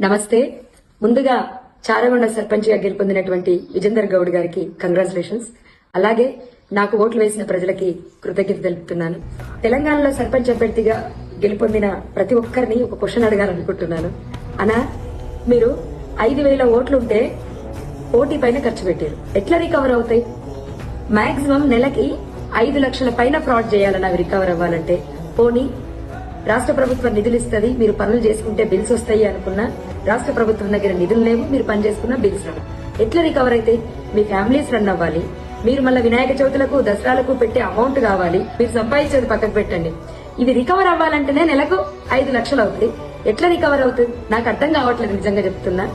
నమస్తే. ముందుగా చారగొండ సర్పంచ్గా గెలుపొందినటువంటి విజేందర్ గౌడ్ గారికి కంగ్రాచులేషన్స్. అలాగే నాకు ఓట్లు వేసిన ప్రజలకి కృతజ్ఞత తెలుపుతున్నాను. తెలంగాణలో సర్పంచ్ అభ్యర్థిగా గెలుపొందిన ప్రతి ఒక్కరిని ఒక క్వశ్చన్ అడగాలనుకుంటున్నాను. అనా మీరు ఐదు వేల ఓట్లుంటే పోటీ పైన ఖర్చు పెట్టారు. ఎట్లా రికవర్ అవుతాయి? మాక్సిమం నెలకి ఐదు లక్షల పైన ఫ్రాడ్ చేయాలని అవి రికవర్ అవ్వాలంటే పోనీ రాష్ట్ర ప్రభుత్వం నిధులు ఇస్తుంది మీరు పనులు చేసుకుంటే బిల్స్ వస్తాయి అనుకున్నా రాష్ట్ర ప్రభుత్వం దగ్గర నిధులు లేవు మీరు పని చేసుకున్న బిల్స్ రావు. ఎట్లా రికవర్ అయితే? మీ ఫ్యామిలీస్ రన్ అవ్వాలి. మీరు మళ్ళీ వినాయక చవితులకు దసరాలకు పెట్టే అమౌంట్ కావాలి. మీరు సంపాదించేది పక్కకు పెట్టండి. ఇవి రికవర్ అవ్వాలంటేనే నెలకు ఐదు లక్షలు అవుతుంది. ఎట్లా రికవర్ అవుతుంది? నాకు అర్థం కావట్లేదు నిజంగా చెప్తున్నా.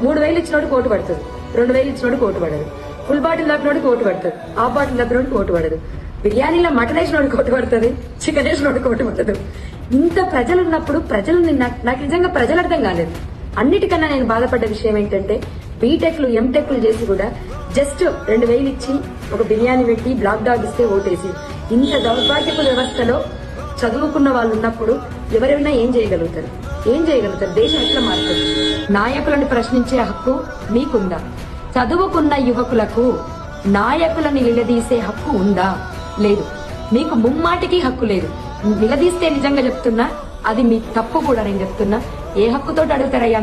మూడు వేలు ఇచ్చినోడు కోటు పడుతుంది. రెండు వేలు ఇచ్చినోడు కోటు పడదు. ఫుల్ బాటిల్ దాపినోడు కోటు పడుతుంది. ఆ బాటిల్ దాపినోడు కోటు పడదు. బిర్యానీలో మటన్ వేసినోడికి కోటు పడుతుంది చికెన్ వేసినోడికి కోటు పడదు ఇంత ప్రజలు ఉన్నప్పుడు ప్రజలు నిన్న- నాకు నిజంగా ప్రజలు అర్థం కాలేదు. అన్నిటికన్నా నేను బాధపడ్డ విషయం ఏంటంటే బీటెక్లు ఎంటెక్లు చేసి కూడా జస్ట్ రెండు వేలు ఇచ్చి ఒక బిర్యానీ పెట్టి బ్లాక్ డాగ్ ఇస్తే ఓటేసి ఇంత దౌర్భాగ్యపు వ్యవస్థలో చదువుకున్న వాళ్ళు ఉన్నప్పుడు ఎవరైనా ఏం చేయగలుగుతారు? ఏం చేయగలుగుతారు? దేశం ఎట్లా మారుతుంది? నాయకులను ప్రశ్నించే హక్కు మీకుందా? చదువుకున్న యువకులకు నాయకులను నిలదీసే హక్కు ఉందా? లేదు. మీకు ముమ్మాటికి హక్కు లేదు. నిలదీస్తే నిజంగా చెప్తున్నా అది మీ తప్పు కూడా నేను చెప్తున్నా. ఏ హక్కుతో అడుగుతారయ్యా?